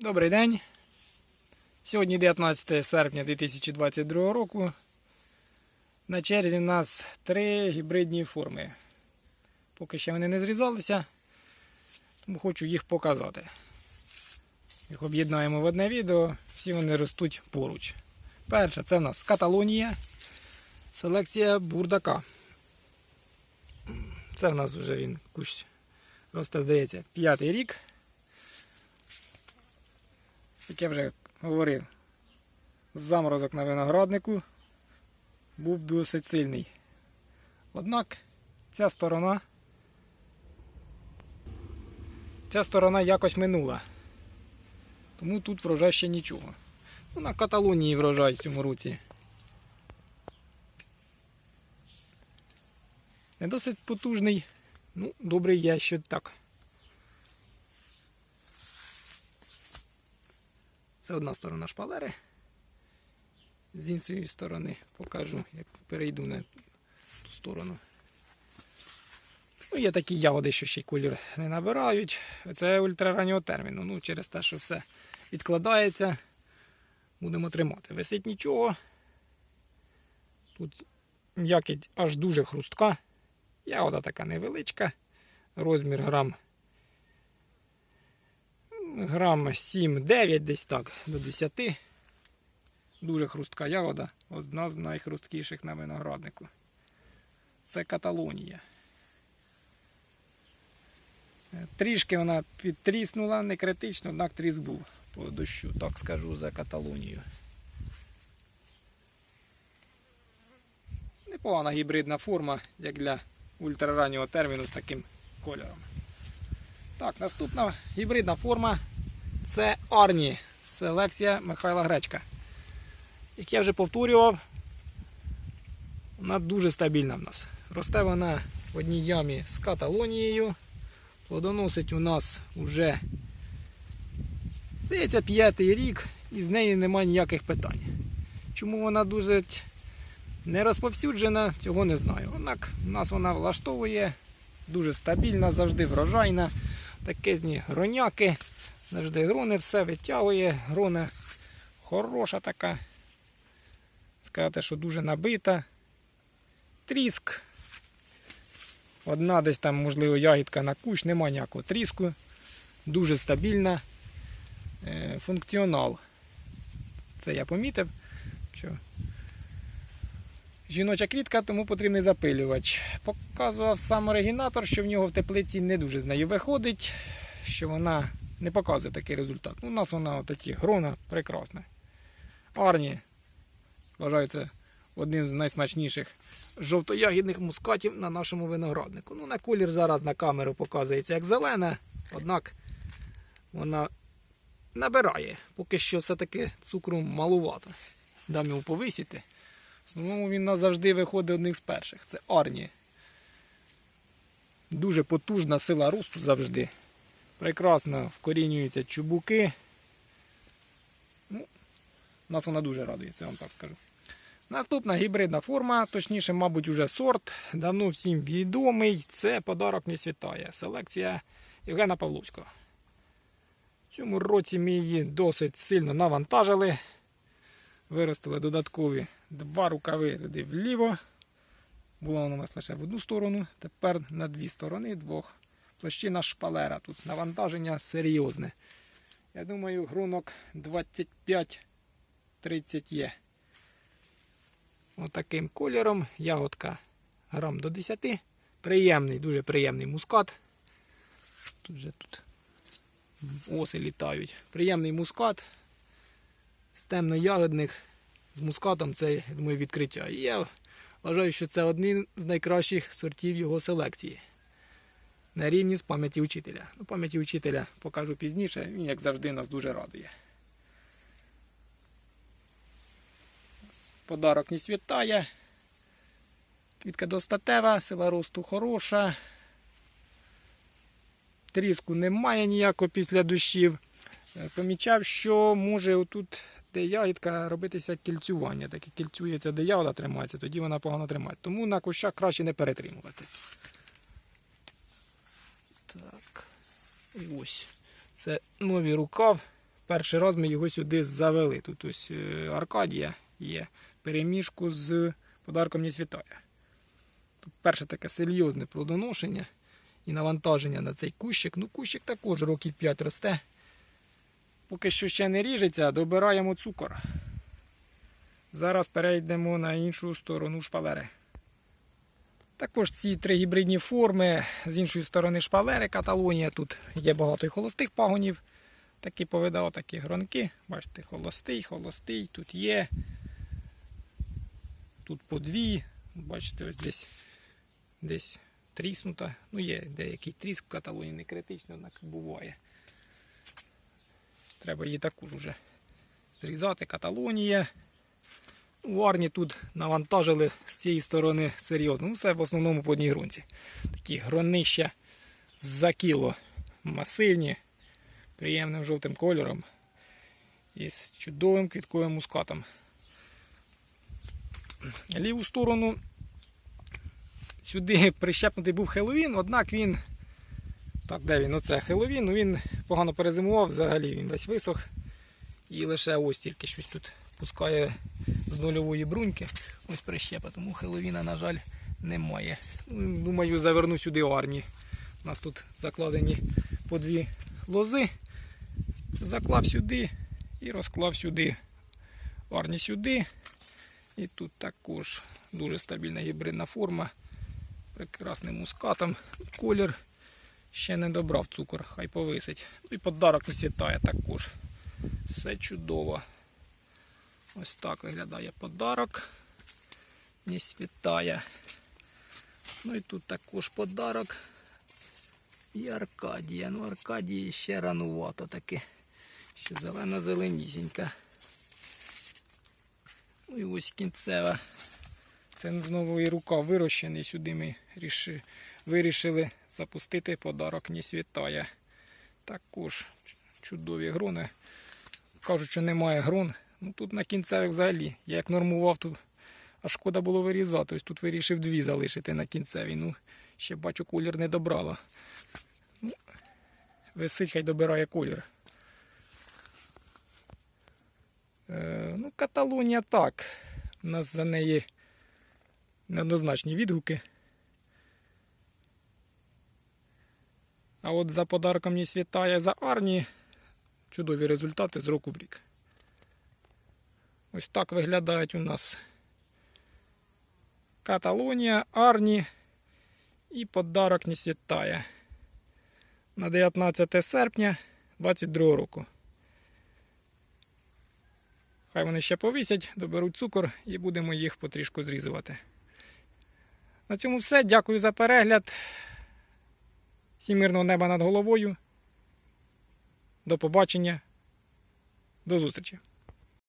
Добрий день. Сьогодні 19 серпня 2022 року. На черзі у нас три гібридні форми. Поки ще вони не зрізалися, тому хочу їх показати. Їх об'єднаємо в одне відео, всі вони ростуть поруч. Перша це в нас Каталонія, селекція бурдака. Це в нас вже він кущ росте, здається, п'ятий рік. Як я вже говорив, заморозок на винограднику був досить сильний. Однак ця сторона, ця сторона якось минула. Тому тут врожай ще нічого. Ну, на Каталонії врожай в цьому році. Не досить потужний. Ну, добрий я ще так. Це одна сторона шпалери. З іншої сторони покажу, як перейду на ту сторону. Ну, є такі ягоди, що ще й колір не набирають. Це ультрараннього терміну. Ну, через те, що все відкладається, будемо тримати. Висить нічого. Тут м'якіть аж дуже хрустка. Ягода така невеличка. Розмір грам грам 7-9 десь так, до 10. Дуже хрустка ягода, одна з найхрусткіших на винограднику. Це Каталонія. Е, Трішки вона підтріснула, не критично, однак тріск був по дощу, так скажу за Каталонію. Непогана гібридна форма, як для ультрараннього терміну з таким кольором. Так, наступна гібридна форма це Арні, селекція Михайла Гречка. Як я вже повторював, вона дуже стабільна в нас. Росте вона в одній ямі з Каталонією. Плодоносить у нас вже, здається, п'ятий рік, і з нею немає ніяких питань. Чому вона дуже не розповсюджена, цього не знаю. Однак нас вона влаштовує, дуже стабільна, завжди врожайна. Такезні гроняки. Завжди грони все витягує. Грона хороша така. Сказати, що дуже набита. Тріск. Одна десь там, можливо, ягідка на кущ, нема ніякого тріску. Дуже стабільна. Е, Функціонал. Це я помітив. Що Жіноча квітка, тому потрібний запилювач. Показував сам оригінатор, що в нього в теплиці не дуже з нею виходить, що вона не показує такий результат. Ну, У нас вона такі грона прекрасна. Арні вважається одним з найсмачніших жовтоягідних мускатів на нашому винограднику. Ну, на колір зараз на камеру показується як зелена, однак вона набирає. Поки що все-таки цукру малувато. Дам йому повисіти. В він нас завжди виходить одним з перших. Це Арні. Дуже потужна сила росту завжди. Прекрасно вкорінюються чубуки. Ну, Нас вона дуже радує, це вам так скажу. Наступна гібридна форма, точніше, мабуть, уже сорт. Давно всім відомий. Це подарок не світає. Селекція Євгена Павловського. В цьому році ми її досить сильно навантажили. Виростили додаткові два рукави туди вліво. Була вона у нас лише в одну сторону, тепер на дві сторони двох. Площина шпалера. Тут навантаження серйозне. Я думаю, грунок 25-30 є. Отаким кольором. Ягодка грам до 10. Приємний, дуже приємний мускат. Тут же тут оси літають. Приємний мускат з темно-ягодних з мускатом це, я думаю, відкриття. І я вважаю, що це один з найкращих сортів його селекції. На рівні з пам'яті учителя. Ну, пам'яті учителя покажу пізніше, він, як завжди, нас дуже радує. Подарок не світає. Квітка достатева, сила росту хороша. Тріску немає ніякого після дощів. Е, Помічав, що може отут, де ягідка, робитися кільцювання. Таке кільцюється, де ягода тримається, тоді вона погано тримає. Тому на кущах краще не перетримувати. Так. І ось. Це новий рукав. перший раз ми його сюди завели. Тут ось е, Аркадія є переміжку з подарком не світає. Тут перше таке серйозне плодоношення і навантаження на цей кущик. Ну, кущик також років 5 росте. Поки що ще не ріжеться, добираємо цукор. Зараз перейдемо на іншу сторону шпалери. Також ці три гібридні форми з іншої сторони шпалери Каталонія. Тут є багато і холостих пагонів. Такі повидав, такі гронки. Бачите, холостий, холостий, тут є. Тут по дві. Бачите, ось десь, десь тріснута. Ну, є деякий тріск в Каталонії, не критично, однак буває. Треба її таку ж уже зрізати. Каталонія. У Арні тут навантажили з цієї сторони серйозно. Ну, все в основному по одній ґрунті. Такі гронища за кіло масивні, приємним жовтим кольором і з чудовим квітковим мускатом. Ліву сторону сюди прищепнутий був Хеллоуін, однак він. Так, де він? Оце Хеллоуін, ну він погано перезимував, взагалі він весь висох. І лише ось тільки щось тут пускає з нульової бруньки. Ось прищепа, тому Хеллоуіна, на жаль, немає. Думаю, заверну сюди арні. У нас тут закладені по дві лози. Заклав сюди і розклав сюди. Арні сюди. І тут також дуже стабільна гібридна форма. Прекрасним мускатом. Колір ще не добрав цукор, хай повисить. Ну і подарок не світає також. Все чудово. Ось так виглядає подарок. Не світає. Ну і тут також подарок. І Аркадія. Ну, Аркадії ще ранувато таки. Ще зелена зеленісінька. Ну і ось кінцева. Це знову і рука вирощений. Сюди ми ріши- вирішили запустити подарок не світає. Також чудові грони. Кажуть, що немає грон. Ну тут на кінцевих взагалі. Я як нормував, тут аж шкода було вирізати. Ось тут вирішив дві залишити на кінцевій. Ну, ще бачу, колір не добрала. Ну, висить, хай добирає колір. Е, ну, Каталонія так. У нас за неї неоднозначні відгуки. А от за подарком не світає за Арні чудові результати з року в рік. Ось так виглядають у нас Каталонія, Арні і подарок не світає на 19 серпня 2022 року. Хай вони ще повисять, доберуть цукор і будемо їх потрішку зрізувати. На цьому все. Дякую за перегляд. Всім мирного неба над головою. До побачення. До зустрічі!